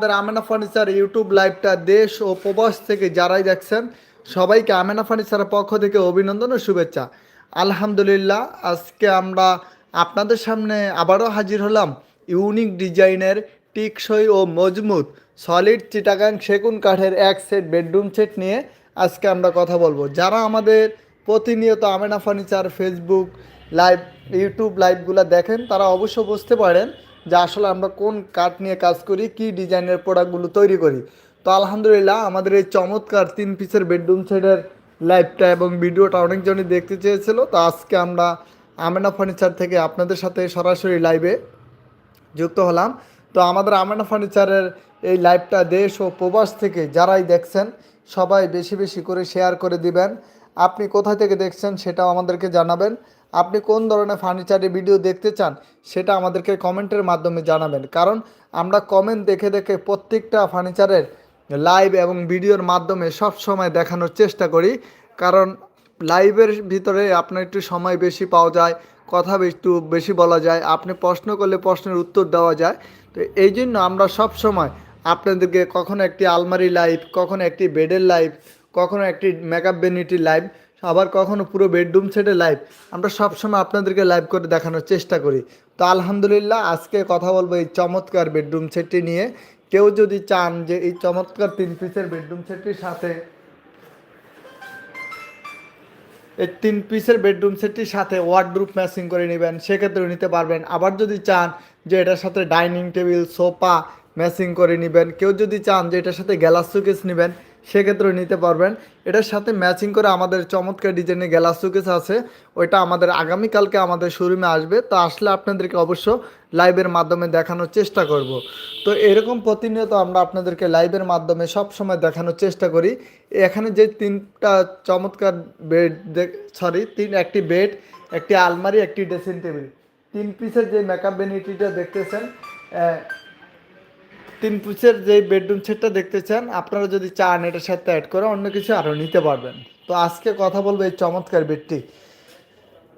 আমাদের Amena furniture YouTube লাইভটা দেশ ও প্রবাস থেকে যারাই দেখছেন, সবাইকে আমেনা ফার্নিচারের পক্ষ থেকে অভিনন্দন ও শুভেচ্ছা। আলহামদুলিল্লাহ, আজকে আমরা আপনাদের সামনে আবারও হাজির হলাম ইউনিক ডিজাইনের টিকসই ও মজবুত সলিড চিটাগাং সেগুন কাঠের এক সেট বেডরুম সেট নিয়ে আজকে আমরা কথা বলব। যারা আমাদের প্রতিনিয়ত Amena furniture Facebook live, YouTube লাইভগুলো দেখেন, তারা অবশ্য বুঝতে পারেন যে আসলে আমরা কোন কাঠ নিয়ে কাজ করি, কি ডিজাইনের প্রোডাক্টগুলো তৈরি করি। তো আলহামদুলিল্লাহ আমাদের এই চমৎকার তিন পিসের বেডরুম সেটের লাইভটা এবং ভিডিওটা অনেকজনই দেখতে চেয়েছিল। তো আজকে আমরা আমেনা ফার্নিচার থেকে আপনাদের সাথে সরাসরি লাইভে যুক্ত হলাম। তো আমাদের আমেনা ফার্নিচারের এই লাইভটা দেশ ও প্রবাস থেকে যারাই দেখছেন, সবাই বেশি বেশি করে শেয়ার করে দিবেন। আপনি কোথা থেকে দেখছেন সেটাও আমাদেরকে জানাবেন। আপনি কোন ধরনের ফার্নিচারের ভিডিও দেখতে চান সেটা আমাদেরকে কমেন্টের মাধ্যমে জানাবেন। কারণ আমরা কমেন্ট দেখে দেখে প্রত্যেকটা ফার্নিচারের লাইভ এবং ভিডিওর মাধ্যমে সব সময় দেখানোর চেষ্টা করি। কারণ লাইভের ভিতরে আপনার একটু সময় বেশি পাওয়া যায়, কথা একটু বেশি বলা যায়, আপনি প্রশ্ন করলে প্রশ্নের উত্তর দেওয়া যায়। তো এই জন্য আমরা সব সময় আপনাদেরকে কখনো একটি আলমারি লাইভ কখনো একটি বেডের লাইভ কখনো একটি মেকআপ বেনিটির লাইভ আবার কখনো পুরো বেডরুম সেটের লাইভ আমরা সবসময় আপনাদেরকে লাইভ করে দেখানোর চেষ্টা করি। তো আলহামদুলিল্লাহ, আজকে কথা বলব এই চমৎকার বেডরুম সেটটি নিয়ে। কেউ যদি চান যে এই চমৎকার তিন পিসের বেডরুম সেটটির সাথে, এই তিন পিসের বেডরুম সেটটির সাথে ওয়ার্ডরুপ ম্যাচিং করে নেবেন সেক্ষেত্রে নিতে পারবেন। আবার যদি চান যে এটার সাথে ডাইনিং টেবিল সোফা ম্যাচিং করে নেবেন, কেউ যদি চান যে এটার সাথে গ্যালাস সুকেস নেবেন সেক্ষেত্রেও নিতে পারবেন। এটার সাথে ম্যাচিং করে আমাদের চমৎকার ডিজাইনের গ্যালাস সুকেস আছে। ওইটা আমাদের আগামীকালকে আমাদের শোরুমে আসবে। তো আসলে আপনাদেরকে অবশ্য লাইভের মাধ্যমে দেখানোর চেষ্টা করব। তো এরকম প্রতিনিয়ত আমরা আপনাদেরকে লাইভের মাধ্যমে সব সময় দেখানোর চেষ্টা করি। এখানে যে তিনটা চমৎকার বেড সরি তিন, একটি বেড একটি আলমারি, একটি ড্রেসিং টেবিল তিন পিসের যে মেকআপ বেনিটিটা দেখতেছেন তিন পিসের যে বেডরুম সেটটা দেখতে চান, আপনারা যদি চান এটার সাথে অ্যাড করে অন্য কিছু আরও নিতে পারবেন। তো আজকে কথা বলব এই চমৎকার বেডটি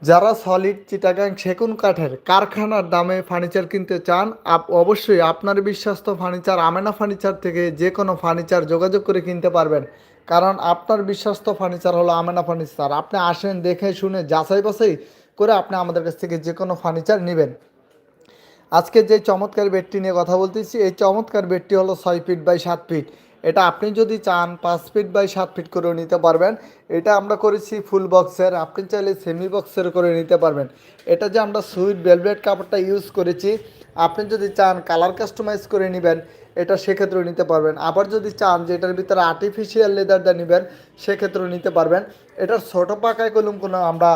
যারা সলিড চিটাগাং সেগুন কাঠের কারখানার দামে ফার্নিচার কিনতে চান, আপ অবশ্যই আপনার বিশ্বস্ত ফার্নিচার আমেনা ফার্নিচার থেকে যে কোনো ফার্নিচার যোগাযোগ করে কিনতে পারবেন। কারণ আপনার বিশ্বস্ত ফার্নিচার হলো আমেনা ফার্নিচার আপনি আসেন, দেখে শুনে যাচাই বাছাই করে আপনি আমাদের কাছ থেকে যে কোনো ফার্নিচার নেবেন। আজকে যে চমৎকার বেডটি নিয়ে কথা বলতেছি, এই চমৎকার বেডটি হলো ছয় ফিট বাই সাত ফিট। এটা আপনি যদি চান, পাঁচ ফিট বাই সাত ফিট করেও নিতে পারবেন। এটা আমরা করেছি ফুল বক্সের, আপনি চাইলে সেমি বক্সের করে নিতে পারবেন। এটা যে আমরা সুইট ভেলভেট কাপড়টা ইউজ করেছি, আপনি যদি চান কালার কাস্টমাইজ করে নেবেন, এটা সেক্ষেত্রেও নিতে পারবেন। আবার যদি চান যে এটার ভিতরে আর্টিফিশিয়াল লেদারটা নেবেন, সেক্ষেত্রেও নিতে পারবেন। এটার ছোটো পাকায় কলম কোনো আমরা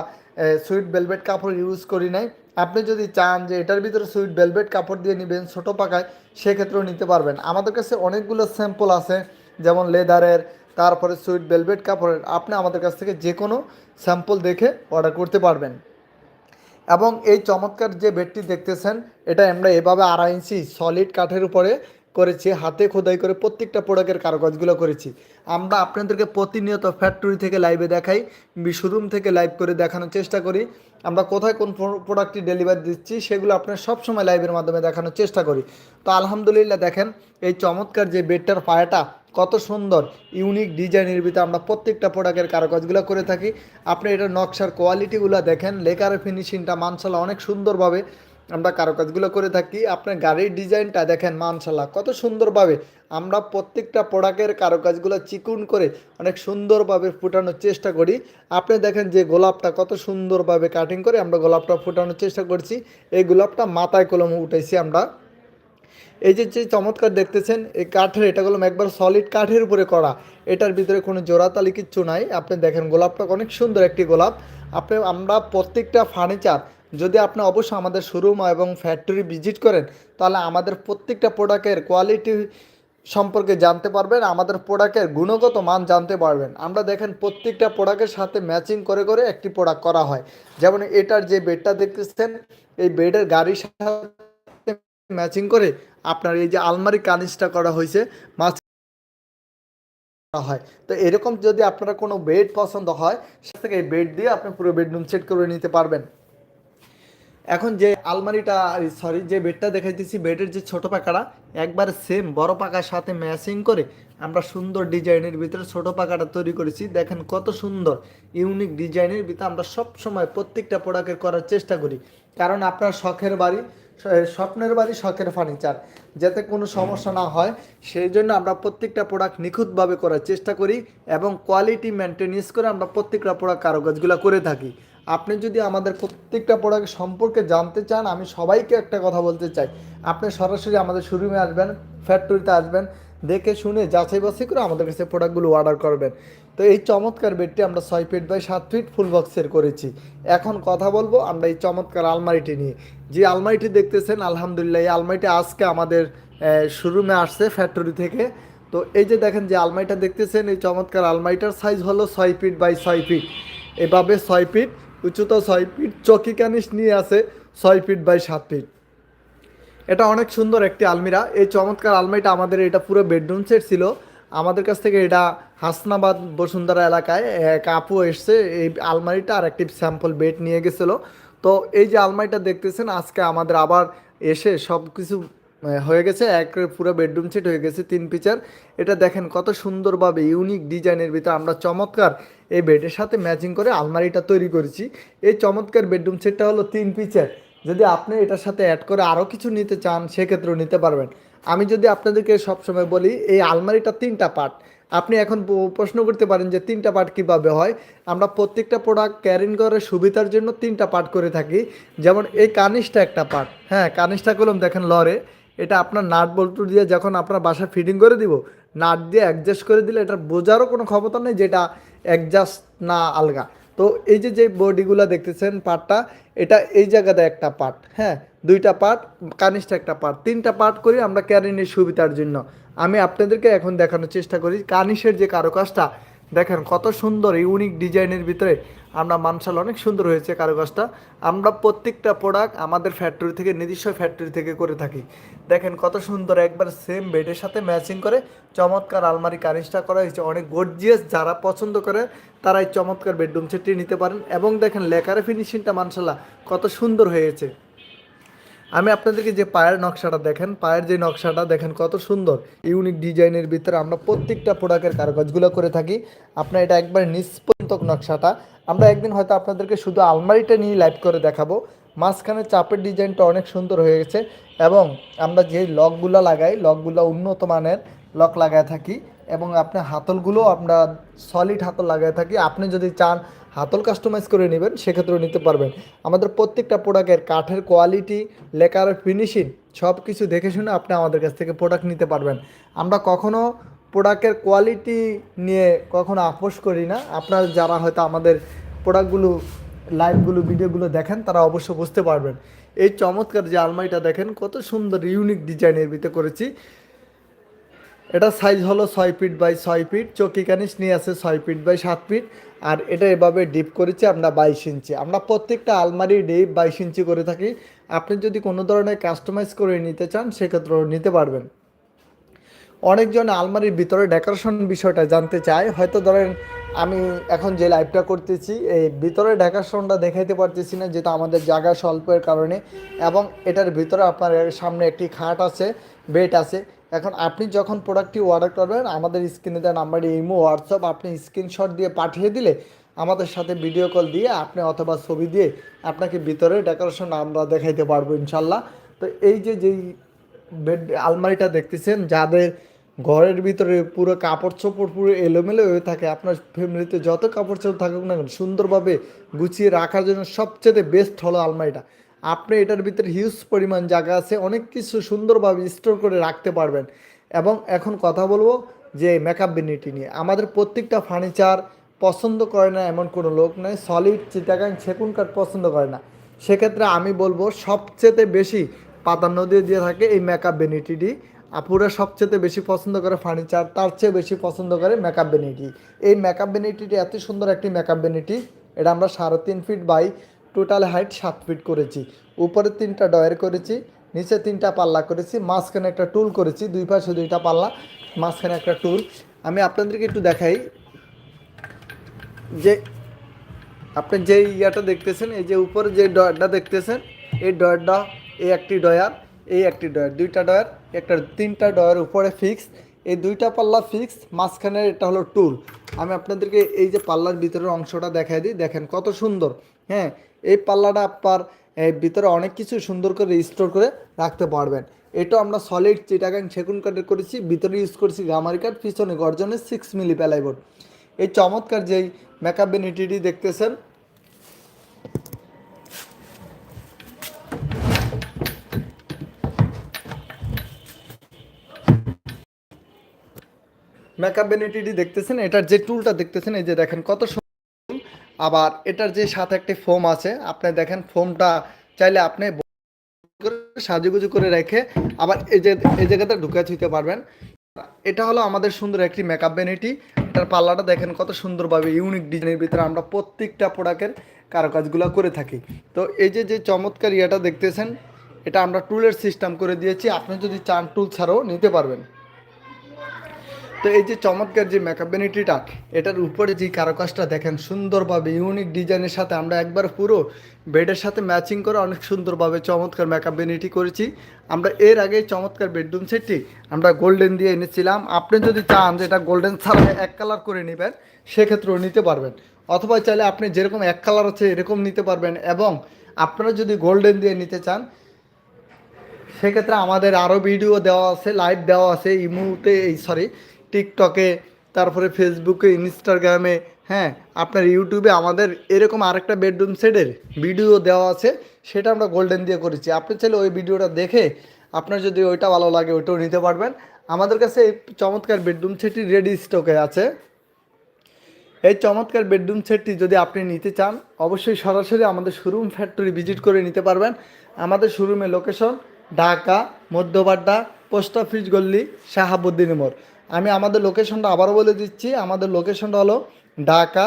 সুইট ভেলভেট কাপড় ইউজ করি নাই। আপনি যদি চান যে এটার ভিতরে সুইট ভেলভেট কাপড় দিয়ে নেবেন ছোটো পাকায়, সেক্ষেত্রেও নিতে পারবেন। আমাদের কাছে অনেকগুলো স্যাম্পল আছে, যেমন লেদারের, তারপরে সুইট ভেলভেট কাপড়ের। আপনি আমাদের কাছ থেকে যে কোনো স্যাম্পল দেখে অর্ডার করতে পারবেন। এবং এই চমৎকার যে বেডটি দেখতেছেন, এটা আমরা এভাবে আড়াই ইঞ্চি সলিড কাঠের উপরে করেছি, হাতে খোদাই করে প্রত্যেকটা প্রোডাক্টের কারুকাজগুলো করেছি। আমরা আপনাদেরকে প্রতিনিয়ত ফ্যাক্টরি থেকে লাইভে দেখাই শোরুম থেকে লাইভ করে দেখানোর চেষ্টা করি। আমরা কোথায় কোন প্রোডাক্টটি ডেলিভারি দিচ্ছি, সেগুলো আপনার সবসময় লাইভের মাধ্যমে দেখানোর চেষ্টা করি। তো আলহামদুলিল্লাহ দেখেন, এই চমৎকার যে বেডটার পায়াটা, কত সুন্দর ইউনিক ডিজাইনের ভিতরে আমরা প্রত্যেকটা প্রোডাক্টের কারুকাজগুলো করে থাকি। আপনি এটা নকশার কোয়ালিটিগুলো দেখেন, লেকার ফিনিশিংটা মানসালা অনেক সুন্দরভাবে আমরা কারুকাজগুলো করে থাকি, আপনার গাড়ির ডিজাইনটা দেখেন মানসাল্লাহ কত সুন্দরভাবে। আমরা প্রত্যেকটা প্রোডাক্টের কারুকাজগুলো চিকুন করে অনেক সুন্দরভাবে ফুটানোর চেষ্টা করি। আপনি দেখেন যে গোলাপটা কত সুন্দরভাবে কাটিং করে আমরা গোলাপটা ফুটানোর চেষ্টা করছি। এই গোলাপটা মাথায় কলমে উঠেছি আমরা। এই যে যে চমৎকার দেখতেছেন, এই কাঠের এটা হলো একবার সলিড কাঠের উপরে করা। এটার ভিতরে কোনো জোড়াতালি কিচ্ছু নাই। আপনি দেখেন গোলাপটা অনেক সুন্দর একটি গোলাপ। আপনি, আমরা প্রত্যেকটা ফার্নিচার যদি আপনি অবশ্যই আমাদের শোরুম এবং ফ্যাক্টরি ভিজিট করেন, তাহলে আমাদের প্রত্যেকটা প্রোডাক্টের কোয়ালিটি সম্পর্কে জানতে পারবেন, আমাদের প্রোডাক্টের গুণগত মান জানতে পারবেন। আমরা দেখেন প্রত্যেকটা প্রোডাক্টের সাথে ম্যাচিং করে করে একটি প্রোডাক্ট করা হয়। যেমন এটার যে বেডটা দেখতেছেন, এই বেডের গাড়ির সাথে ম্যাচিং করে আপনার এই যে আলমারি কানিসটা করা হয়েছে মাছ হয়। তো এরকম যদি আপনারা কোনো বেড পছন্দ হয় সে থেকে এই বেড দিয়ে আপনি পুরো বেডরুম সেট করে নিতে পারবেন। এখন যে আলমারিটা সরি যে বেডটা দেখাইতেছি, বেডের যে ছোট পাকাটা একবার সেম বড় পাকার সাথে ম্যাচিং করে আমরা সুন্দর ডিজাইনের ভিতরে ছোট পাকাটা তৈরি করেছি। দেখেন কত সুন্দর ইউনিক ডিজাইনের ভিতরে আমরা সব সময় প্রত্যেকটা প্রোডাক্টের করার চেষ্টা করি। কারণ আপনার শখের বাড়ি স্বপ্নের বাড়ি শখের ফার্নিচার যাতে কোনো সমস্যা না হয়, সেই জন্য আমরা প্রত্যেকটা প্রোডাক্ট নিখুঁতভাবে করার চেষ্টা করি এবং কোয়ালিটি মেনটেনেন্স করে আমরা প্রত্যেকটা প্রোডাক্ট কারুকাজগুলো করে থাকি। আপনি যদি আমাদের প্রত্যেকটা প্রোডাক্ট সম্পর্কে জানতে চান, আমি সবাইকে একটা কথা বলতে চাই। আপনি সরাসরি আমাদের শোরুমে আসবেন ফ্যাক্টরিতে আসবেন, দেখে শুনে যাচাই বাছাই করে আমাদের কাছে প্রোডাক্টগুলো অর্ডার করবেন। তো এই চমৎকার বেডটি আমরা ছয় ফিট বাই সাত ফিট ফুল বক্সের করেছি। এখন কথা বলব আমরা এই চমৎকার আলমারিটি নিয়ে। যে আলমারিটি দেখতেছেন, আলহামদুলিল্লাহ, এই আলমারিটি আজকে আমাদের শোরুমে আসছে ফ্যাক্টরি থেকে। তো এই যে দেখেন যে আলমারিটা দেখতেছেন, এই চমৎকার আলমারিটার সাইজ হলো ছয় ফিট বাই ছয় ফিট এভাবে ছয় ফিট উচ্চতা ছয় ফিট, চকি কানিস নিয়ে আছে ছয় ফিট বাই সাত ফিট। এটা অনেক সুন্দর একটি আলমিরা। এই চমৎকার আলমারিটা আমাদের এটা পুরো বেডরুম সেট ছিল। আমাদের কাছ থেকে এটা হাসনাবাদ বসুন্ধরা এলাকায় এক আপু এসছে, এই আলমারিটা আর একটি স্যাম্পল বেড নিয়ে গেছিল। তো এই যে আলমারিটা দেখতেছেন, আজকে আমাদের আবার এসে সব কিছু হয়ে গেছে, এক পুরো বেডরুম সেট হয়ে গেছে, তিন পিচার এটা দেখেন কত সুন্দরভাবে ইউনিক ডিজাইনের ভিতরে আমরা চমৎকার এই বেডের সাথে ম্যাচিং করে আলমারিটা তৈরি করেছি। এই চমৎকার বেডরুম সেটটা হলো তিন পিচার যদি আপনি এটার সাথে অ্যাড করে আরও কিছু নিতে চান, সেক্ষেত্রেও নিতে পারবেন। আমি যদি আপনাদেরকে সবসময় বলি, এই আলমারিটা তিনটা পার্ট আপনি এখন প্রশ্ন করতে পারেন যে তিনটা পার্ট কীভাবে হয়? আমরা প্রত্যেকটা প্রোডাক্ট ক্যারিং করার সুবিধার জন্য তিনটা পার্ট করে থাকি। যেমন এই কানিসটা একটা পার্ট হ্যাঁ কানিসটা করলাম দেখেন লরে। এটা আপনার নাট বল্টু দিয়ে যখন আপনার বাসা ফিটিং করে দিব, নাট দিয়ে অ্যাডজাস্ট করে দিলে এটা বোঝারও কোনো ক্ষমতা নেই যেটা অ্যাডজাস্ট না আলগা। তো এই যে যে বডিগুলো দেখতেছেন পার্টটা এটা এই জায়গাতে একটা পার্ট হ্যাঁ? দুইটা পার্ট কানিসটা একটা পার্ট তিনটা পার্ট করি আমরা ক্যারিনের সুবিধার জন্য। আমি আপনাদেরকে এখন দেখানোর চেষ্টা করি কানিসের যে কারুকাজটা দেখেন কত সুন্দর ইউনিক ডিজাইনের ভিতরে আমরা মানসাল অনেক সুন্দর হয়েছে কারুকাজটা। আমরা প্রত্যেকটা প্রোডাক্ট আমাদের ফ্যাক্টরি থেকে, নিজস্ব ফ্যাক্টরি থেকে করে থাকি। দেখেন কত সুন্দর একবার সেম বেডের সাথে ম্যাচিং করে চমৎকার আলমারি কানিসটা করা হয়েছে। অনেক গর্জিয়াস যারা পছন্দ করে তারা এই চমৎকার বেডরুম সেটটি নিতে পারেন। এবং দেখেন লেকারে ফিনিশিংটা মানসাল্লাহ কত সুন্দর হয়েছে। আমি আপনাদেরকে যে পায়ের নকশাটা দেখেন, পায়ের যে নকশাটা দেখেন কত সুন্দর, ইউনিক ডিজাইনের ভিতরে আমরা প্রত্যেকটা প্রোডাক্টের কারুকাজগুলো করে থাকি। আপনার এটা একবার নিষ্পন্তক নকশাটা। আমরা একদিন হয়তো আপনাদেরকে শুধু আলমারিটা নিয়ে লাইভ করে দেখাবো। মাঝখানে চাপের ডিজাইনটা অনেক সুন্দর হয়ে গেছে এবং আমরা যে লকগুলো লাগাই, লকগুলো উন্নত মানের লক লাগায় থাকি এবং আপনার হাতলগুলো আমরা সলিড হাতল লাগায় থাকি। আপনি যদি চান হাতল কাস্টমাইজ করে নেবেন, সেক্ষেত্রেও নিতে পারবেন। আমাদের প্রত্যেকটা প্রোডাক্টের কাঠের কোয়ালিটি লেকার ফিনিশিং সব কিছু দেখে শুনে আপনি আমাদের কাছ থেকে প্রোডাক্ট নিতে পারবেন। আমরা কখনো প্রোডাক্টের কোয়ালিটি নিয়ে কখনো আপোষ করি না। আপনার যারা হয়তো আমাদের প্রোডাক্টগুলো লাইভগুলো ভিডিওগুলো দেখেন, তারা অবশ্য বুঝতে পারবেন। এই চমৎকার যে আলমারিটা দেখেন, কত সুন্দর ইউনিক ডিজাইনের ভিতরে করেছি। এটা সাইজ হলো ছয় ফিট বাই ছয় ফিট চকি কানিস নিয়ে আছে ছয় ফিট বাই সাত ফিট আর এটা এভাবে ডিপ করেছি আমরা বাইশ ইঞ্চি। আমরা প্রত্যেকটা আলমারি ডিপ বাইশ ইঞ্চি করে থাকি। আপনি যদি কোনো ধরনের কাস্টমাইজ করে নিতে চান, সেক্ষেত্রেও নিতে পারবেন। অনেকজন আলমারির ভিতরে ডেকোরেশন বিষয়টা জানতে চায়। হয়তো ধরেন আমি এখন যে লাইভটা করতেছি, এই ভিতরে ডেকোরেশনটা দেখাইতে পারতেছি না যেটা আমাদের জায়গা স্বল্পের কারণে। এবং এটার ভিতরে আপনার সামনে একটি খাট আছে, বেড আছে। এখন আপনি যখন প্রোডাক্টটি অর্ডার করবেন, আমাদের স্ক্রিনে দেওয়া নাম্বারে ইমো হোয়াটসঅ্যাপ আপনি স্ক্রিনশট দিয়ে পাঠিয়ে দিলে আমাদের সাথে ভিডিও কল দিয়ে আপনি অথবা ছবি দিয়ে আপনাকে ভিতরে ডেকোরেশন আমরা দেখাইতে পারব ইনশাল্লাহ। তো এই যে, যেই বেড আলমারিটা দেখতেছেন, যাদের ঘরের ভিতরে পুরো কাপড় চোপড় পুরো এলোমেলো হয়ে থাকে, আপনার ফ্যামিলিতে যত কাপড় চোপড় থাকুক না সুন্দরভাবে গুছিয়ে রাখার জন্য সবচেয়ে বেস্ট হলো আলমারিটা। আপনি এটার ভিতরে হিউজ পরিমাণ জায়গা আছে, অনেক কিছু সুন্দরভাবে স্টোর করে রাখতে পারবেন। এবং এখন কথা বলব যে মেকআপ বেনিটি নিয়ে। আমাদের প্রত্যেকটা ফার্নিচার পছন্দ করে না এমন কোনো লোক নেই সলিড চিটাগাং সেকুন কাঠ পছন্দ করে না। সেক্ষেত্রে আমি বলব সবচেয়ে বেশি প্রাধান্য দিয়ে দিয়ে থাকে এই মেকআপ বেনিটিটি আপুরা সবচেয়ে বেশি পছন্দ করে ফার্নিচার তার চেয়ে বেশি পছন্দ করে মেকআপ বেনিটি। এই মেকআপ বেনিটিটি এত সুন্দর একটি মেকআপ বেনিটি, এটা আমরা সাড়ে তিন ফিট বাই টোটাল হাইট সাত ফিট করেছি। উপরে তিনটা ডয়ের করেছি, নিচে তিনটা পাল্লা করেছি, মাঝখানে একটা টুল করেছি, দুই পাশে দুইটা পাল্লা, মাঝখানে একটা টুল। আমি আপনাদেরকে একটু দেখাই যে আপনি যে ইয়াটা দেখতেছেন, এই যে উপরে যে ডয়ারটা দেখতেছেন, এই ডয়ারটা এই একটি ডয়ার এই একটি ডয়ার দুইটা ডয়ার একটা তিনটা ডয়ার উপরে ফিক্স এই দুইটা পাল্লা ফিক্স মাঝখানে এটা হলো টুল আমি আপনাদেরকে এই যে পাল্লার ভিতরের অংশটা দেখাই দিই, দেখেন কত সুন্দর। হ্যাঁ এই পাল্লাটা আপনার ভিতরে অনেক কিছু সুন্দর করে স্টোর করে রাখতে পারবেন এটা আমরা সলিড চিটাগাং সেগুন কাঠের করেছি, ভিতরে ইউজ করেছি গামারি কাঠ পিছনে গর্জনের সিক্স মিলি প্যালাইবোর্ড এই চমৎকার যেই মেকআপ বেনিটিটি দেখতেছেন মেকআপ বেনিটিটি দেখতেছেন, এটার যে টুলটা দেখতেছেন, এই যে দেখেন কত। আবার এটার যে সাথে একটি ফোম আছে, আপনি দেখেন ফোমটা চাইলে আপনি সাজুগুজু করে রেখে আবার এই যে, এই জায়গাতে ঢুকে থুইতে পারবেন। এটা হলো আমাদের সুন্দর একটি মেকআপ বেনিটি এটার পাল্লাটা দেখেন কত সুন্দরভাবে ইউনিক ডিজাইনের ভিতরে আমরা প্রত্যেকটা প্রোডাক্টের কারুকাজগুলো করে থাকি। তো এই যে যে চমৎকার ইয়েটা দেখতেছেন, এটা আমরা টুলের সিস্টেম করে দিয়েছি। আপনি যদি চান টুল ছাড়াও নিতে পারবেন। তো এই যে চমৎকার যে মেকআপ বেনিটিটা এটার উপরে যে কারুকাজটা দেখেন, সুন্দরভাবে ইউনিক ডিজাইনের সাথে আমরা একবার পুরো বেডের সাথে ম্যাচিং করে অনেক সুন্দরভাবে চমৎকার মেকআপ বেনিটি করেছি। আমরা এর আগে চমৎকার বেডরুম সেটটি আমরা গোল্ডেন দিয়ে এনেছিলাম। আপনি যদি চান যে এটা গোল্ডেন ছাড়া এক কালার করে নেবেন, সেক্ষেত্রেও নিতে পারবেন। অথবা চাইলে আপনি যেরকম এক কালার আছে, এরকম নিতে পারবেন এবং আপনারা যদি গোল্ডেন দিয়ে নিতে চান, সেক্ষেত্রে আমাদের আরও ভিডিও দেওয়া আছে লাইভ দেওয়া আছে ইমুতে এই সরি টিকটকে, তারপরে ফেসবুকে, ইনস্টাগ্রামে হ্যাঁ আপনার ইউটিউবে আমাদের এরকম আরেকটা বেডরুম সেটের ভিডিও দেওয়া আছে, সেটা আমরা গোল্ডেন দিয়ে করেছি। আপনি চাইলে ওই ভিডিওটা দেখে আপনার যদি ওইটা ভালো লাগে, ওইটাও নিতে পারবেন। আমাদের কাছে এই চমৎকার বেডরুম সেটটি রেডি স্টকে আছে। এই চমৎকার বেডরুম সেটটি যদি আপনি নিতে চান, অবশ্যই সরাসরি আমাদের শোরুম ফ্যাক্টরি ভিজিট করে নিতে পারবেন। আমাদের শোরুমের location Dhaka, Madhyabadda post office Golli Shahabuddin মোড়। আমি আমাদের লোকেশনটা আবারও বলে দিচ্ছি। আমাদের লোকেশনটা হলো ঢাকা,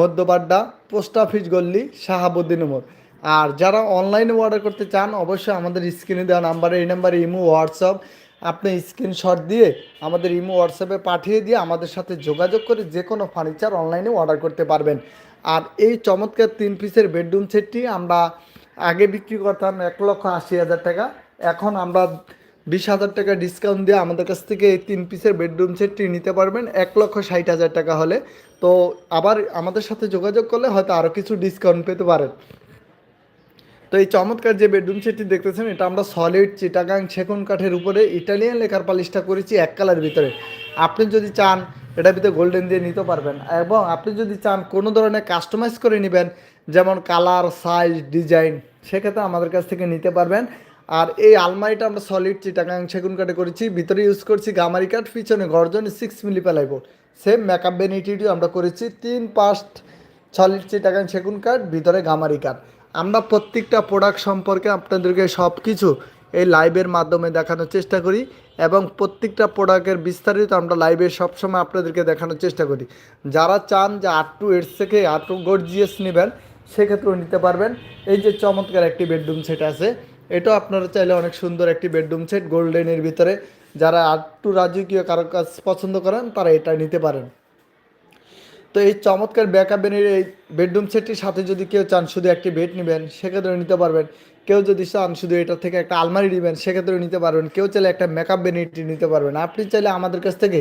মধ্যপাড্ডা, পোস্ট অফিস গল্লি শাহাবুদ্দিন মোড়। আর যারা অনলাইনে অর্ডার করতে চান, অবশ্যই আমাদের স্ক্রিনে দেওয়া নাম্বারে এই নাম্বারে ইমো, হোয়াটসঅ্যাপ। আপনি স্ক্রিনশট দিয়ে আমাদের ইমো, হোয়াটসঅ্যাপে পাঠিয়ে দিয়ে আমাদের সাথে যোগাযোগ করে যে কোনো ফার্নিচার অনলাইনে অর্ডার করতে পারবেন। আর এই চমৎকার তিন পিসের বেডরুম সেটটি আমরা আগে বিক্রি করতাম এক লক্ষ আশি হাজার টাকা। এখন আমরা বিশ হাজার টাকা ডিসকাউন্ট দিয়ে আমাদের কাছ থেকে এই তিন পিসের বেডরুম সেটটি নিতে পারবেন। এক লক্ষ ষাট হাজার টাকা হলে। তো আবার আমাদের সাথে যোগাযোগ করলে হয়তো আরও কিছু ডিসকাউন্ট পেতে পারেন। তো এই চমৎকার যে বেডরুম সেটটি দেখতেছেন, এটা আমরা সলিড চিটাগাং সেগুন কাঠের উপরে ইটালিয়ান লেখার পালিশটা করেছি এক কালার ভিতরে। আপনি যদি চান, এটার ভিতরে গোল্ডেন দিয়ে নিতে পারবেন। এবং আপনি যদি চান কোনো ধরনের কাস্টমাইজ করে নেবেন, যেমন কালার সাইজ ডিজাইন সেক্ষেত্রে আমাদের কাছ থেকে নিতে পারবেন। আর এই আলমারিটা আমরা সলিড চিটাগাং সেগুন কাঠে করেছি, ভিতরে ইউজ করছি গামারি কাঠ, পিছনে গর্জন সিক্স মিলি পেলাইব সেম মেকআপ বেনিটিটিও আমরা করেছি, তিন পাস্ট সলিড চিটাগাং সেগুন কাঠ, ভিতরে গামারি কাঠ। আমরা প্রত্যেকটা প্রোডাক্ট সম্পর্কে আপনাদেরকে সব কিছু এই লাইভের মাধ্যমে দেখানোর চেষ্টা করি এবং প্রত্যেকটা প্রোডাক্টের বিস্তারিত আমরা লাইভে সবসময় আপনাদেরকে দেখানোর চেষ্টা করি। যারা চান যে আট টু এইটস থেকে আট টু গর্জিয়াস নেবেন, সেক্ষেত্রেও নিতে পারবেন। এই যে চমৎকার একটি বেডরুম সেট আছে। এটাও আপনারা চাইলে অনেক সুন্দর একটি বেডরুম সেট গোল্ডেনের ভিতরে। যারা একটু রাজকীয় কারও কাজ পছন্দ করেন, তারা এটা নিতে পারেন। তো এই চমৎকার ব্যাকআপের এই বেডরুম সেটটির সাথে যদি কেউ চান শুধু একটি বেড নেবেন, সেক্ষেত্রে নিতে পারবেন। কেউ যদি চান শুধু এটা থেকে একটা আলমারি নেবেন, সেক্ষেত্রে নিতে পারবেন। কেউ চাইলে একটা মেকআপ বেনিটি নিতে পারবেন। আপনি চাইলে আমাদের কাছ থেকে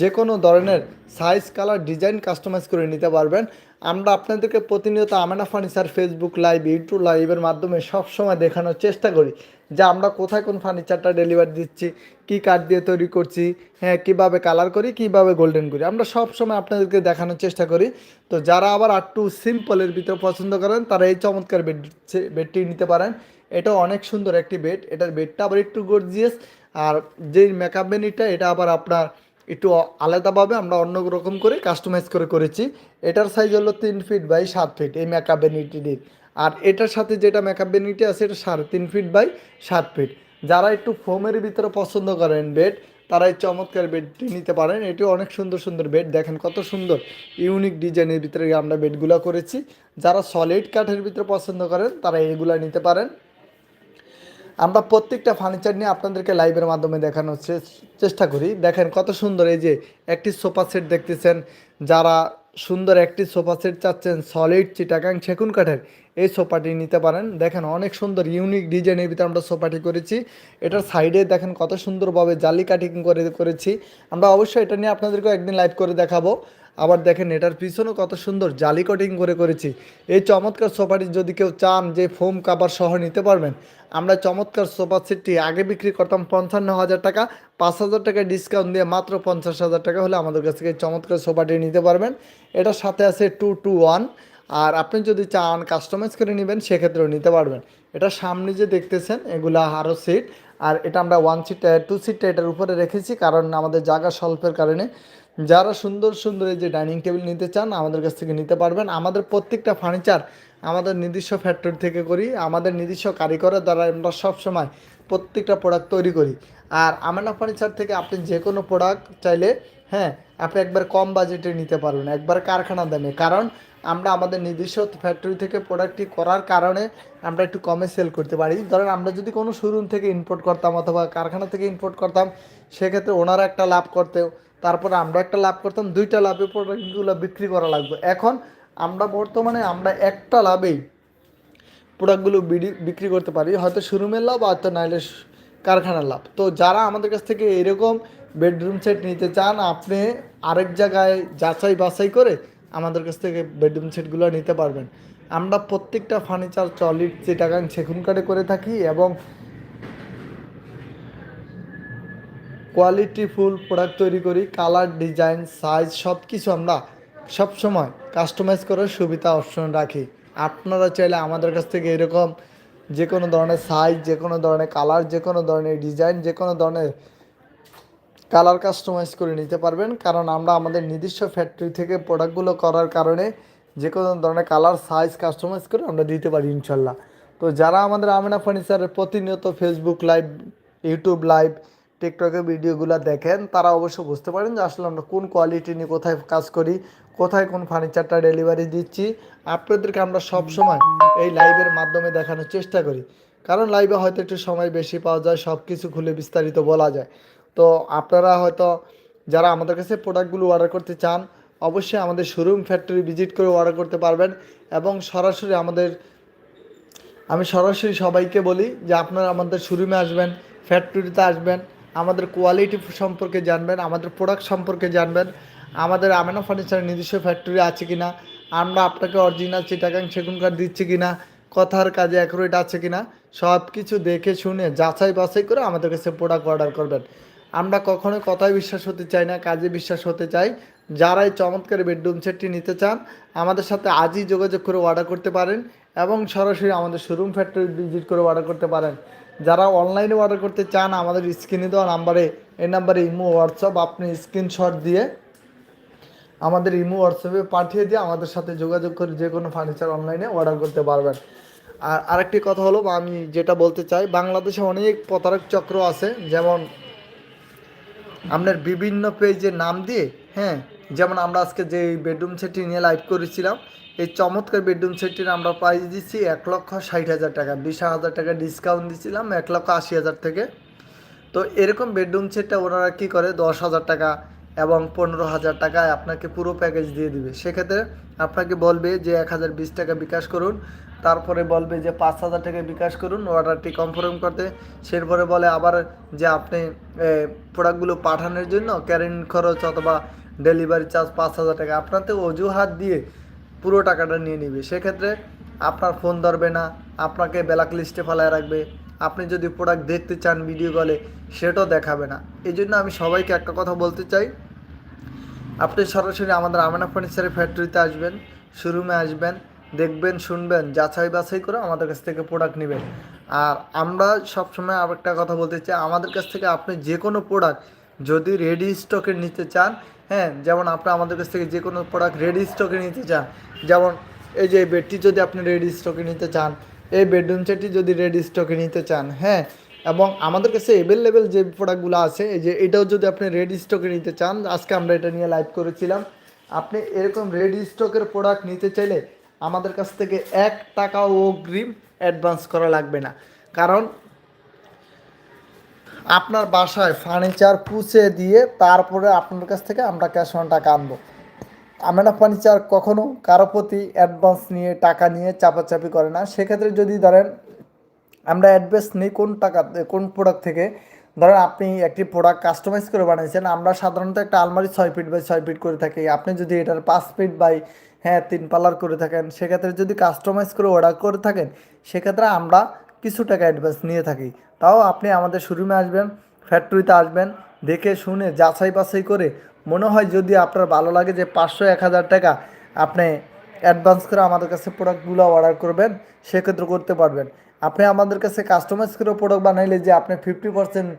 যে কোনো ধরনের সাইজ কালার ডিজাইন কাস্টমাইজ করে নিতে পারবেন। আমরা আপনাদেরকে প্রতিনিয়ত Amena furniture Facebook live YouTube লাইভের মাধ্যমে সবসময় দেখানোর চেষ্টা করি। যে আমরা কোথায় কোন ফার্নিচারটা ডেলিভারি দিচ্ছি, কী কাঠ দিয়ে তৈরি করছি হ্যাঁ কীভাবে কালার করি, কীভাবে গোল্ডেন করি। আমরা সব সময় আপনাদেরকে দেখানোর চেষ্টা করি। তো যারা আবার একটু সিম্পলের ভিতরে পছন্দ করেন, তারা এই চমৎকার বেড বেডটি নিতে পারেন। এটা অনেক সুন্দর একটি বেড এটার বেডটা আবার একটু গর্জিয়াস আর যেই মেকআপ বেনিটা এটা আবার আপনার একটু আলাদাভাবে আমরা অন্য রকম করে কাস্টমাইজ করে করেছি। এটার সাইজ হলো তিন ফিট বাই সাত ফিট এই মেকআপ বেনিটির আর এটার সাথে যেটা মেকআপ বেনিটি আছে, এটা সাড়ে তিন ফিট বাই সাত ফিট যারা একটু ফোমের ভিতরে পছন্দ করেন বেড তারা এই চমৎকার বেডটি নিতে পারেন। এটি অনেক সুন্দর সুন্দর বেড দেখেন কত সুন্দর ইউনিক ডিজাইনের ভিতরে আমরা বেডগুলো করেছি। যারা সলিড কাঠের ভিতরে পছন্দ করেন, তারা এইগুলা নিতে পারেন। আমরা প্রত্যেকটা ফার্নিচার নিয়ে আপনাদেরকে লাইভের মাধ্যমে দেখানোর চেষ্টা করি। দেখেন কত সুন্দর, এই যে একটি সোফা সেট দেখতেছেন। যারা সুন্দর একটি সোফা সেট চাচ্ছেন সলিড চিটাগাং সেগুন কাঠের এই সোফাটি নিতে পারেন। দেখেন অনেক সুন্দর ইউনিক ডিজাইনের ভিতরে আমরা সোফাটি করেছি। এটার সাইডে দেখেন কত সুন্দরভাবে জালি কাটিং করে করেছি। আমরা অবশ্যই এটা নিয়ে আপনাদেরকেও একদিন লাইভ করে দেখাবো। আবার দেখেন এটার পিছনেও কত সুন্দর জালি কাটিং করে করেছি। এই চমৎকার সোফাটি যদি কেউ চান যে ফোম কাভার সহ নিতে পারবেন, আমরা চমৎকার সোফা সেটটি আগে বিক্রি করতাম পঞ্চান্ন হাজার টাকা। পাঁচ হাজার টাকা ডিসকাউন্ট দিয়ে মাত্র পঞ্চাশ হাজার টাকা হলে আমাদের কাছ থেকে চমৎকার সোফাটি নিতে পারবেন। এটার সাথে আছে টু টু ওয়ান আর আপনি যদি চান কাস্টমাইজ করে নেবেন, সেক্ষেত্রেও নিতে পারবেন। এটা সামনে যে দেখতেছেন, এগুলা আরও সিট আর এটা আমরা ওয়ান সিট টু সিটটা এটার উপরে রেখেছি, কারণ আমাদের জায়গা স্বল্পের কারণে। যারা সুন্দর সুন্দর এই যে ডাইনিং টেবিল নিতে চান, আমাদের কাছ থেকে নিতে পারবেন। আমাদের প্রত্যেকটা ফার্নিচার আমাদের নিজস্ব ফ্যাক্টরি থেকে করি। আমাদের নিজস্ব কারিগরের দ্বারা আমরা সবসময় প্রত্যেকটা প্রোডাক্ট তৈরি করি। আর আমানা ফার্নিচার থেকে আপনি যে কোনো প্রোডাক্ট চাইলে হ্যাঁ আপনি একবার কম বাজেটে নিতে পারবেন। একবার কারখানা দামে। কারণ আমরা আমাদের নিজস্ব ফ্যাক্টরি থেকে প্রোডাক্টটি করার কারণে আমরা একটু কমে সেল করতে পারি। ধরেন আমরা যদি কোনো শোরুম থেকে ইম্পোর্ট করতাম অথবা কারখানা থেকে ইম্পোর্ট করতাম, সেক্ষেত্রে ওনারা একটা লাভ করতেও তারপরে আমরা একটা লাভ করতাম, দুইটা লাভে প্রোডাক্টগুলো বিক্রি করা লাগবে। এখন আমরা বর্তমানে আমরা একটা লাভেই প্রোডাক্টগুলো বিক্রি করতে পারি, হয়তো শোরুমের লাভ হয়তো নাইলে কারখানার লাভ। তো যারা আমাদের কাছ থেকে এরকম বেডরুম সেট নিতে চান, আপনি আরেক জায়গায় যাচাই বাছাই করে আমাদের কাছ থেকে বেডরুম সেটগুলো নিতে পারবেন। আমরা প্রত্যেকটা ফার্নিচার চলিট চিটাগাং সেগুন কাঠে করে থাকি এবং কোয়ালিটি ফুল প্রোডাক্ট তৈরি করি কালার ডিজাইন সাইজ সব কিছু আমরা সব সময় কাস্টমাইজ করার সুবিধা অপশন রাখি। আপনারা চাইলে আমাদের কাছ থেকে এরকম যে কোনো ধরনের সাইজ যে কোনো ধরনের কালার যে কোনো ধরনের ডিজাইন যে কোনো ধরনের কালার কাস্টমাইজ করে নিতে পারবেন। কারণ আমরা আমাদের নিজস্ব ফ্যাক্টরি থেকে প্রোডাক্টগুলো করার কারণে যে কোনো ধরনের কালার সাইজ কাস্টমাইজ করে আমরা দিতে পারি ইনশাল্লাহ। তো যারা আমাদের আমিনা ফার্নিচারের প্রতিনিয়ত ফেসবুক লাইভ ইউটিউব লাইভ টিকটকে ভিডিওগুলো দেখেন, তারা অবশ্য বুঝতে পারেন যে আসলে আমরা কোন কোয়ালিটি নিয়ে কোথায় কাজ করি, কোথায় কোন ফার্নিচারটা ডেলিভারি দিচ্ছি। আপনাদেরকে আমরা সব সময় এই লাইভের মাধ্যমে দেখানোর চেষ্টা করি। কারণ লাইভে হয়তো একটু সময় বেশি পাওয়া যায় সব কিছু খুলে বিস্তারিত বলা যায়। তো আপনারা হয়তো যারা আমাদের কাছে প্রোডাক্টগুলো অর্ডার করতে চান, অবশ্যই আমাদের শোরুম ফ্যাক্টরি ভিজিট করে অর্ডার করতে পারবেন এবং সরাসরি আমাদের, আমি সরাসরি সবাইকে বলি যে আপনারা আমাদের শোরুমে আসবেন ফ্যাক্টরিতে আসবেন, আমাদের কোয়ালিটি সম্পর্কে জানবেন, আমাদের প্রোডাক্ট সম্পর্কে জানবেন, আমাদের আমেনা ফার্নিচারের নিজস্ব ফ্যাক্টরি আছে কিনা, আমরা আপনাকে অরিজিনাল চিটাগাং সেগুন দিচ্ছি কিনা, কথার কাজে অ্যাকুরেট আছে কি না সব কিছু দেখে শুনে যাচাই বাছাই করে আমাদের কাছে প্রোডাক্ট অর্ডার করবেন। আমরা কখনোই কথায় বিশ্বাস হতে চাই না, কাজে বিশ্বাস হতে চাই। যারা এই চমৎকার বেডরুম সেটটি নিতে চান, আমাদের সাথে আজই যোগাযোগ করে অর্ডার করতে পারেন এবং সরাসরি আমাদের শোরুম ফ্যাক্টরি ভিজিট করে অর্ডার করতে পারেন। যারা অনলাইনে অর্ডার করতে চান, আমাদের স্ক্রিনে দেওয়া নাম্বারে এই নাম্বারে ইমো, হোয়াটসঅ্যাপ, আপনি স্ক্রিনশট দিয়ে আমাদের ইমো, হোয়াটসঅ্যাপে পাঠিয়ে দিয়ে আমাদের সাথে যোগাযোগ করে যে কোনো ফার্নিচার অনলাইনে অর্ডার করতে পারবেন। আর আরেকটি কথা হলো, আমি যেটা বলতে চাই, বাংলাদেশে অনেক প্রতারক চক্র আছে, যেমন আপনার বিভিন্ন পেজে নাম দিয়ে হ্যাঁ যেমন আমরা আজকে যে বেডরুম সেটটি নিয়ে লাইভ করেছিলাম, এই চমৎকার বেডরুম সেটটির আমরা প্রাইস দিচ্ছি এক লক্ষ ষাট হাজার টাকা বিশ হাজার টাকা ডিসকাউন্ট দিচ্ছিলাম এক লক্ষ আশি হাজার থেকে। তো এরকম বেডরুম সেটটা ওনারা কী করে? দশ হাজার টাকা এবং পনেরো হাজার টাকায় আপনাকে পুরো প্যাকেজ দিয়ে দিবে। সেক্ষেত্রে আপনাকে বলবে যে এক হাজার বিশ টাকা বিকাশ করুন, তারপরে বলবে যে পাঁচ হাজার টাকা বিকাশ করুন অর্ডারটি কনফার্ম করতে। সেরপরে বলে আবার যে আপনি প্রোডাক্টগুলো পাঠানোর জন্য ক্যারিং খরচ অথবা ডেলিভারি চার্জ পাঁচ হাজার টাকা। আপনাতে অজুহাত দিয়ে পুরো টাকাটা নিয়ে নিবে। সেক্ষেত্রে আপনার ফোন ধরবে না, আপনাকে ব্ল্যাক লিস্টে ফেলায় রাখবে। আপনি যদি প্রোডাক্ট দেখতে চান ভিডিও কলে সেটাও দেখাবে না। এই জন্য আমি সবাইকে একটা কথা বলতে চাই আপনি সরাসরি আমাদের আমেনা ফার্নিচারের ফ্যাক্টরিতে আসবেন শোরুমে আসবেন, দেখবেন, শুনবেন, যাচাই বাছাই করে আমাদের কাছ থেকে প্রোডাক্ট নেবেন। আর আমরা সবসময় আর একটা কথা বলতে চাই, আমাদের কাছ থেকে আপনি যে কোনো প্রোডাক্ট যদি রেডি স্টকে নিতে চান হ্যাঁ যেমন আপনি আমাদের কাছ থেকে যে কোনো প্রোডাক্ট রেডি স্টকে নিতে চান, যেমন এই যে বেডটি যদি আপনি রেডি স্টকে নিতে চান, এই বেডরুম সেটটি যদি রেডি স্টকে নিতে চান হ্যাঁ এবং আমাদের কাছে অ্যাভেলেবেল যে প্রোডাক্টগুলো আছে, এই যে এটাও যদি আপনি রেড স্টকে নিতে চান, আজকে আমরা এটা নিয়ে লাইভ করেছিলাম। আপনি এরকম রেড স্টকের প্রোডাক্ট নিতে চাইলে আমাদের কাছ থেকে এক টাকাও অগ্রিম অ্যাডভান্স করা লাগবে না। কারণ আপনার বাসায় ফার্নিচার পুষে দিয়ে তারপরে আপনার কাছ থেকে আমরা ক্যাশ অন টাকা আনব। আমেনা ফার্নিচার কখনো কারও প্রতি অ্যাডভান্স নিয়ে টাকা নিয়ে চাপাচাপি করে না। সেক্ষেত্রে যদি ধরেন আমরা অ্যাডভান্স নিই কোন টাকা, কোন প্রোডাক্ট থেকে। ধরেন আপনি একটি প্রোডাক্ট কাস্টমাইজ করে বানিয়েছেন, আমরা সাধারণত একটা আলমারি ছয় ফিট বাই ছয় ফিট করে থাকি। আপনি যদি এটার পাঁচ ফিট বাই হ্যাঁ তিন পাল্লার করে থাকেন, সেক্ষেত্রে যদি কাস্টমাইজ করে অর্ডার করে থাকেন, সেক্ষেত্রে আমরা কিছু টাকা অ্যাডভান্স নিয়ে থাকি। তাও আপনি আমাদের শোরুমে আসবেন ফ্যাক্টরিতে আসবেন, দেখে শুনে, যাচাই বাছাই করে, মনে হয় যদি আপনার ভালো লাগে যে পাঁচশো, এক হাজার টাকা আপনি অ্যাডভান্স করে আমাদের কাছে প্রোডাক্টগুলো অর্ডার করবেন, সেক্ষেত্রে করতে পারবেন। আপনি আমাদের কাছে কাস্টমাইজ করে প্রোডাক্ট বানাইলে যে আপনি ফিফটি পার্সেন্ট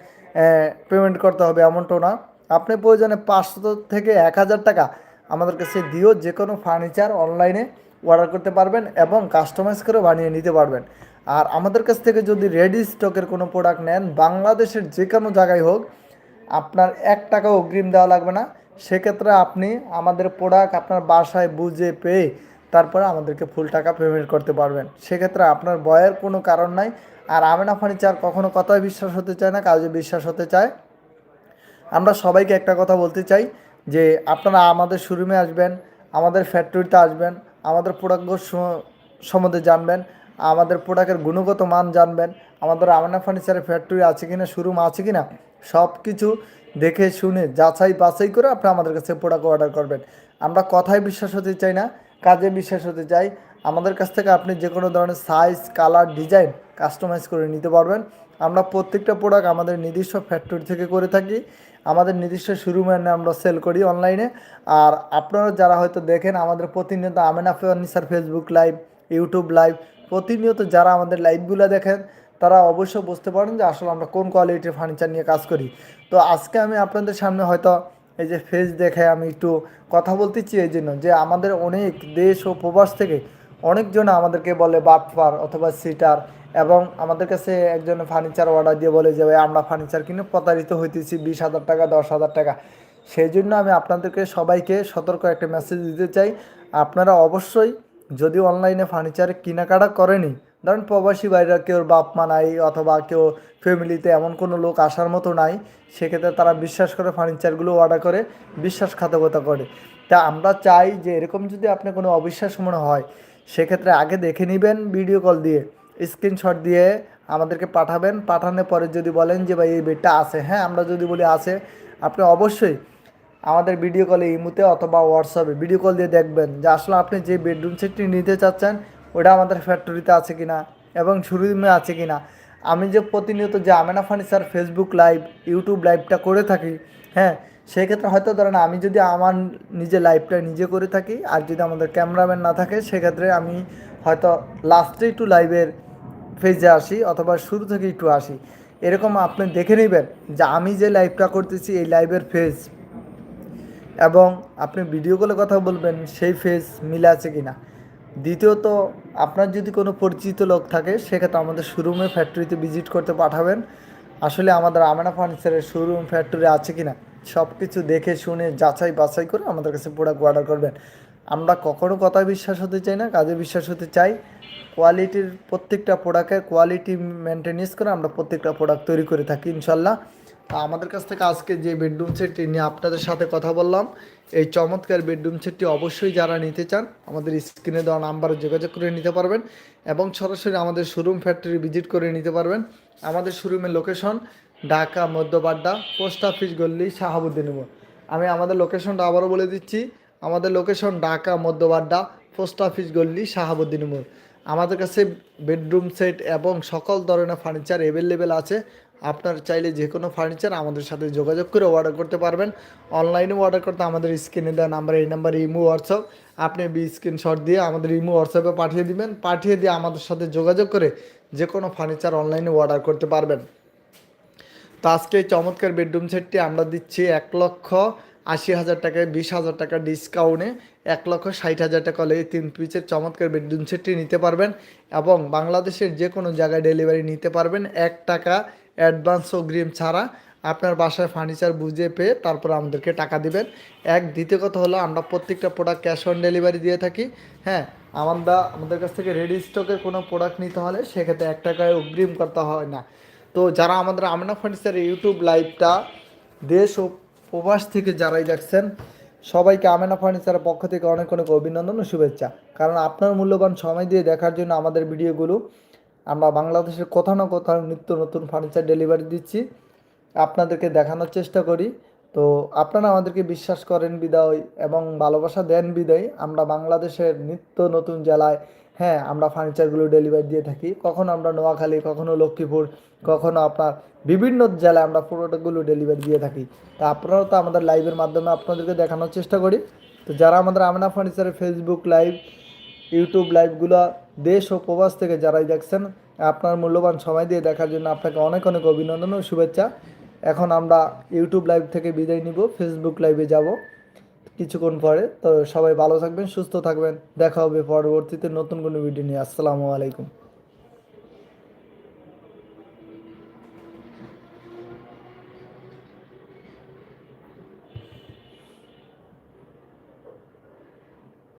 পেমেন্ট করতে হবে এমনটাও না। আপনি প্রয়োজনে পাঁচশো থেকে এক হাজার টাকা আমাদের কাছে দিয়েও যে কোনো ফার্নিচার অনলাইনে অর্ডার করতে পারবেন এবং কাস্টমাইজ করে বানিয়ে নিতে পারবেন। আর আমাদের কাছ থেকে যদি রেডি স্টকের কোনো প্রোডাক্ট নেন, বাংলাদেশের যে কোনো জায়গায় হোক, আপনার এক টাকাও অগ্রিম দেওয়া লাগবে না। সেক্ষেত্রে আপনি আমাদের প্রোডাক্ট আপনার বাসায় বুঝে পেয়ে তারপরে আমাদেরকে ফুল টাকা পেমেন্ট করতে পারবেন। সেক্ষেত্রে আপনার বয়ের কোনো কারণ নাই। আর আমেনা ফার্নিচার কখনো কথায় বিশ্বাস হতে চায় না, কাজে বিশ্বাস হতে চায়। আমরা সবাইকে একটা কথা বলতে চাই, যে আপনারা আমাদের শোরুমে আসবেন, আমাদের ফ্যাক্টরিতে আসবেন, আমাদের প্রোডাক্ট সম্বন্ধে জানবেন, আমাদের প্রোডাক্টের গুণগত মান জানবেন, আমাদের আমানা ফার্নিচারের ফ্যাক্টরি আছে কিনা শোরুম আছে কিনা সব কিছু দেখে শুনে যাচাই বাছাই করে আপনি আমাদের কাছে প্রোডাক্ট অর্ডার করবেন। আমরা কথায় বিশ্বাস হতে চাই না কাজে বিশ্বাস হতে চাই, আমাদের কাছ থেকে আপনি যে কোনো ধরনের সাইজ কালার ডিজাইন কাস্টমাইজ করে নিতে পারবেন। আমরা প্রত্যেকটা প্রোডাক্ট আমাদের নিজস্ব ফ্যাক্টরি থেকে করে থাকি। আমাদের নিজস্ব শোরুমে আমরা সেল করি অনলাইনে আর আপনারা যারা হয়তো দেখেন, আমাদের প্রতিনিয়ত Amena furniture Facebook live YouTube live প্রতিনিয়ত যারা আমাদের লাইভগুলো দেখেন, তারা অবশ্যই বুঝতে পারেন যে আসলে আমরা কোন কোয়ালিটির ফার্নিচার নিয়ে কাজ করি। তো আজকে আমি আপনাদের সামনে হয়তো এই যে ফেস দেখে আমি একটু কথা বলতে চাই এই জন্য যে আমাদের অনেক দেশ ও প্রবাস থেকে অনেকজন আমাদেরকে বলে বাটপার অথবা সিটার এবং আমাদের কাছে একজন ফার্নিচার অর্ডার দিয়ে বলে যে, ভাই, আমরা ফার্নিচার কিনে প্রতারিত হইতেছি, বিশ হাজার টাকা, দশ হাজার টাকা। সেই জন্য আমি আপনাদেরকে সবাইকে সতর্ক একটা মেসেজ দিতে চাই। আপনারা অবশ্যই যদি অনলাইনে ফার্নিচার কেনাকাটা করেনি ধরেন প্রবাসী বাইরে কেউ বাপ মা নাই অথবা কেউ ফ্যামিলিতে এমন কোনো লোক আসার মতো নাই, সেক্ষেত্রে তারা বিশ্বাস করে ফার্নিচারগুলো অর্ডার করে, বিশ্বাসঘাতকতা করে। তা আমরা চাই যে এরকম যদি আপনি কোনো অবিশ্বাস মনে হয়, সেক্ষেত্রে আগে দেখে নেবেন ভিডিও কল দিয়ে স্ক্রিনশট দিয়ে আমাদেরকে পাঠাবেন। পাঠানোর পরে যদি বলেন যে, ভাই, এই বেডটা আছে। হ্যাঁ আমরা যদি বলি আছে, আপনি অবশ্যই আমাদের ভিডিও কলে ইমুতে অথবা হোয়াটসঅ্যাপে ভিডিও কল দিয়ে দেখবেন যে, আসলে আপনি যে বেডরুম সেটটি নিতে চাচ্ছেন ওটা আমাদের ফ্যাক্টরিতে আছে কিনা এবং শোরুমে আছে কিনা। আমি যে প্রতিনিয়ত যে Amena furniture Facebook live YouTube লাইভটা করে থাকি হ্যাঁ সেক্ষেত্রে হয়তো ধরেন আমি যদি আমার নিজে লাইভটা নিজে করে থাকি আর যদি আমাদের ক্যামেরাম্যান না থাকে সেক্ষেত্রে আমি হয়তো লাস্টে একটু লাইভের ফেজে আসি অথবা শুরু থেকে একটু আসি। এরকম আপনি দেখে নেবেন যে আমি যে লাইভটা করতেছি এই লাইভের ফেজ এবং আপনি ভিডিও কলে কথা বলবেন, সেই ফেজ মিলে আছে কি না দ্বিতীয়ত, আপনার যদি কোনো পরিচিত লোক থাকে, সেক্ষেত্রে আমাদের শোরুমে ফ্যাক্টরিতে ভিজিট করতে পাঠাবেন। আসলে আমাদের আমেনা ফার্নিচারের শোরুম ফ্যাক্টরি আছে কি না সব কিছু দেখে শুনে যাচাই বাছাই করে আমাদের কাছে প্রোডাক্ট অর্ডার করবেন। আমরা কখনো কথায় বিশ্বাস হতে চাই না, কাজে বিশ্বাস হতে চাই। কোয়ালিটির প্রত্যেকটা প্রোডাক্টের কোয়ালিটি মেনটেনেন্স করে আমরা প্রত্যেকটা প্রোডাক্ট তৈরি করে থাকি, ইনশাল্লাহ। আমাদের কাছ থেকে আজকে যে বেডরুম সেটটি নিয়ে আপনাদের সাথে কথা বললাম, এই চমৎকার বেডরুম সেটটি অবশ্যই যারা নিতে চান, আমাদের স্ক্রিনে দেওয়া নাম্বারে যোগাযোগ করে নিতে পারবেন এবং সরাসরি আমাদের শোরুম ফ্যাক্টরি ভিজিট করে নিতে পারবেন। আমাদের শোরুমের location Dhaka Madhyabadda post office Golli Shahabuddin মোড়। আমি আমাদের লোকেশনটা আবারও বলে দিচ্ছি, আমাদের location Dhaka Madhyabadda post office Golli Shahabuddin মোড়। আমাদের কাছে বেডরুম সেট এবং সকল ধরনের ফার্নিচার অ্যাভেলেবেল আছে। আপনার চাইলে যে কোনো ফার্নিচার আমাদের সাথে যোগাযোগ করে অর্ডার করতে পারবেন। অনলাইনেও অর্ডার করতে আমাদের স্ক্রিনে দেওয়া নাম্বার এই নাম্বারে ইমো হোয়াটসঅ্যাপ আপনি বি স্ক্রিনশট দিয়ে আমাদের ইমো হোয়াটসঅ্যাপে পাঠিয়ে দিবেন। পাঠিয়ে দিয়ে আমাদের সাথে যোগাযোগ করে যে কোনো ফার্নিচার অনলাইনে অর্ডার করতে পারবেন। তো আজকে এই চমৎকার বেডরুম সেটটি আমরা দিচ্ছি এক লক্ষ আশি হাজার টাকায়, বিশ হাজার টাকা ডিসকাউন্টে এক লক্ষ ষাট হাজার টাকা হলে এই তিন পিচের চমৎকার বেডরুম সেটটি নিতে পারবেন এবং বাংলাদেশের যে কোনো জায়গায় ডেলিভারি নিতে পারবেন। এক টাকা অ্যাডভান্স অগ্রিম ছাড়া আপনার বাসায় ফার্নিচার বুঝে পেয়ে তারপর আমাদেরকে টাকা দিবেন। এক, দ্বিতীয় কথা হলো আমরা প্রত্যেকটা প্রোডাক্ট ক্যাশ অন ডেলিভারি দিয়ে থাকি। হ্যাঁ আমরা আমাদের কাছ থেকে রেডি স্টকের কোনো প্রোডাক্ট নিতে হলে সেক্ষেত্রে এক টাকায় অগ্রিম করতে হয় না। তো যারা আমাদের আমনা ফার্নিচারের ইউটিউব লাইভটা দেশ ও প্রবাস থেকে যারাই দেখছেন, সবাইকে আমেনা ফার্নিচারের পক্ষ থেকে অনেক অনেক অভিনন্দন ও শুভেচ্ছা। কারণ আপনার মূল্যবান সময় দিয়ে দেখার জন্য আমাদের ভিডিওগুলো আমরা বাংলাদেশের কোথাও না কোথাও নিত্য নতুন ফার্নিচার ডেলিভারি দিচ্ছি। আপনাদেরকে দেখানোর চেষ্টা করি। তো আপনারা আমাদেরকে বিশ্বাস করেন বিদায় এবং ভালোবাসা দেন বিদায়। আমরা বাংলাদেশের নিত্য নতুন জেলায় হ্যাঁ আমরা ফার্নিচারগুলো ডেলিভারি দিয়ে থাকি। কখনো আমরা নোয়াখালী, কখনো লক্ষ্মীপুর, কখনো আপনার বিভিন্ন জেলায় আমরা প্রোডাক্টগুলো ডেলিভারি দিয়ে থাকি। তা আপনারাও তো আমাদের লাইভের মাধ্যমে আপনাদেরকে দেখানোর চেষ্টা করি। তো যারা আমাদের আমিনা ফার্নিচারের ফেসবুক লাইভ ইউটিউব লাইভগুলো দেশ ও প্রবাস থেকে যারাই দেখছেন, আপনার মূল্যবান সময় দিয়ে দেখার জন্য আপনাকে অনেক অনেক অভিনন্দন ও শুভেচ্ছা। এখন আমরা ইউটিউব লাইভ থেকে বিদায় নিব ফেসবুক লাইভে যাব কিছুক্ষণ পরে। তো সবাই ভালো থাকবেন, সুস্থ থাকবেন। দেখা হবে পরবর্তীতে নতুন কোনো ভিডিও নিয়ে। আসসালামু আলাইকুম।